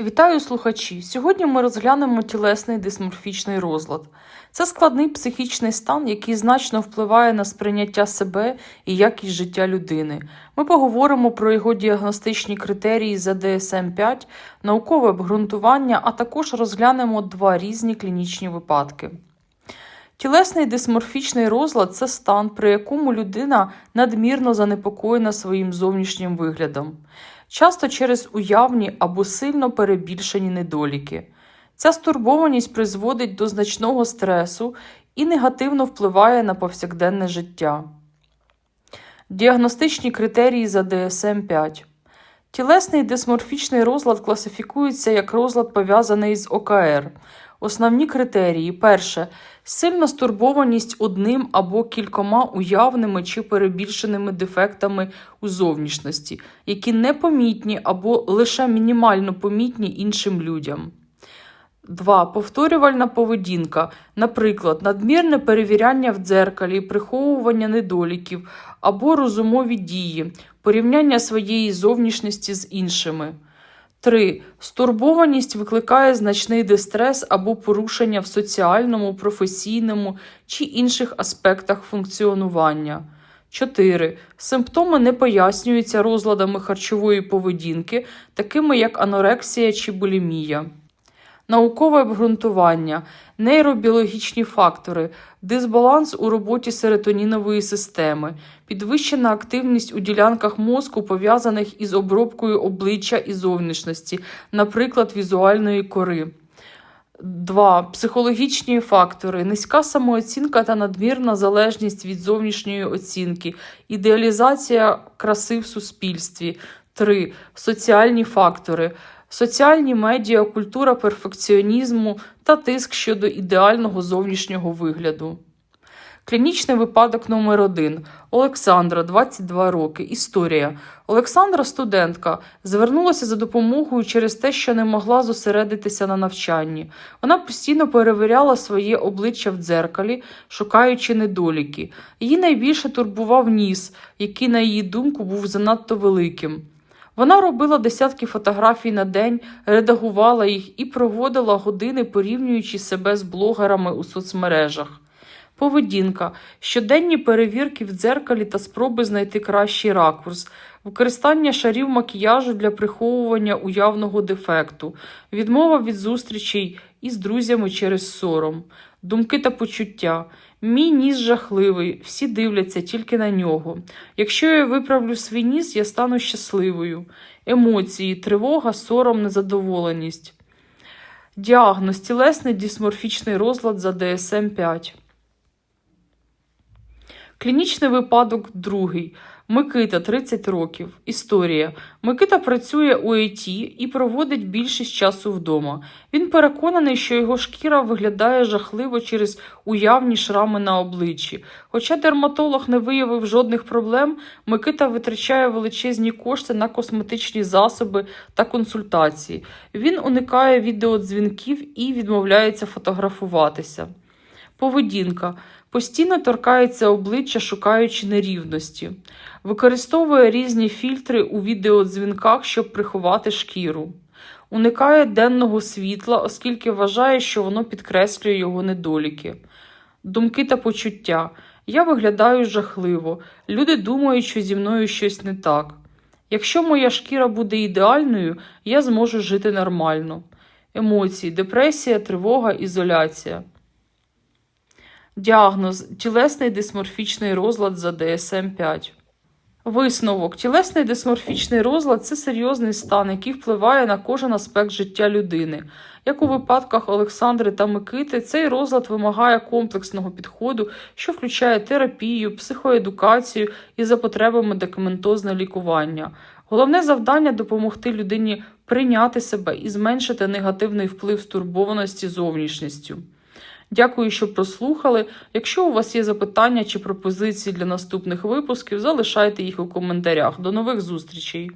Вітаю слухачі! Сьогодні ми розглянемо тілесний дисморфічний розлад. Це складний психічний стан, який значно впливає на сприйняття себе і якість життя людини. Ми поговоримо про його діагностичні критерії за DSM-5, наукове обґрунтування, а також розглянемо два різні клінічні випадки. Тілесний дисморфічний розлад це стан, при якому людина надмірно занепокоєна своїм зовнішнім виглядом, часто через уявні або сильно перебільшені недоліки. Ця стурбованість призводить до значного стресу і негативно впливає на повсякденне життя. Діагностичні критерії за DSM-5 Тілесний дисморфічний розлад класифікується як розлад пов'язаний з ОКР. Основні критерії: перше сильна стурбованість одним або кількома уявними чи перебільшеними дефектами у зовнішності, які непомітні або лише мінімально помітні іншим людям. 2. Повторювальна поведінка, наприклад, надмірне перевіряння в дзеркалі, приховування недоліків або розумові дії, порівняння своєї зовнішності з іншими. 3. Стурбованість викликає значний дистрес або порушення в соціальному, професійному чи інших аспектах функціонування. 4. Симптоми не пояснюються розладами харчової поведінки, такими як анорексія чи булімія. Наукове обґрунтування, нейробіологічні фактори, дисбаланс у роботі серотонінової системи, підвищена активність у ділянках мозку, пов'язаних із обробкою обличчя і зовнішності, наприклад, візуальної кори. 2. Психологічні фактори, низька самооцінка та надмірна залежність від зовнішньої оцінки, ідеалізація краси в суспільстві. 3. Соціальні фактори, соціальні медіа, культура перфекціонізму та тиск щодо ідеального зовнішнього вигляду. Клінічний випадок номер 1 Олександра, 22 роки. Історія. Олександра, студентка, звернулася за допомогою через те, що не могла зосередитися на навчанні. Вона постійно перевіряла своє обличчя в дзеркалі, шукаючи недоліки. Її найбільше турбував ніс, який, на її думку, був занадто великим. Вона робила десятки фотографій на день, редагувала їх і проводила години, порівнюючи себе з блогерами у соцмережах. Поведінка, щоденні перевірки в дзеркалі та спроби знайти кращий ракурс, використання шарів макіяжу для приховування уявного дефекту, відмова від зустрічей із друзями через сором, думки та почуття. Мій ніс жахливий, всі дивляться тільки на нього. Якщо я виправлю свій ніс, я стану щасливою. Емоції, тривога, сором, незадоволеність. Діагноз тілесний дисморфічний розлад за DSM-5. Клінічний випадок другий. Микита 30 років. Історія. Микита працює у ІТ і проводить більшість часу вдома. Він переконаний, що його шкіра виглядає жахливо через уявні шрами на обличчі. Хоча дерматолог не виявив жодних проблем, Микита витрачає величезні кошти на косметичні засоби та консультації. Він уникає відеодзвінків і відмовляється фотографуватися. Поведінка постійно торкається обличчя, шукаючи нерівності, використовує різні фільтри у відеодзвінках, щоб приховати шкіру, уникає денного світла, оскільки вважає, що воно підкреслює його недоліки, думки та почуття. Я виглядаю жахливо. Люди думають, що зі мною щось не так. Якщо моя шкіра буде ідеальною, я зможу жити нормально. Емоції, депресія, тривога, ізоляція. Діагноз тілесний дисморфічний розлад за DSM-5. Висновок. Тілесний дисморфічний розлад це серйозний стан, який впливає на кожен аспект життя людини. Як у випадках Олександри та Микити, цей розлад вимагає комплексного підходу, що включає терапію, психоедукацію і за потреби медикаментозне лікування. Головне завдання допомогти людині прийняти себе і зменшити негативний вплив стурбованості зовнішністю. Дякую, що прослухали. Якщо у вас є запитання чи пропозиції для наступних випусків, залишайте їх у коментарях. До нових зустрічей!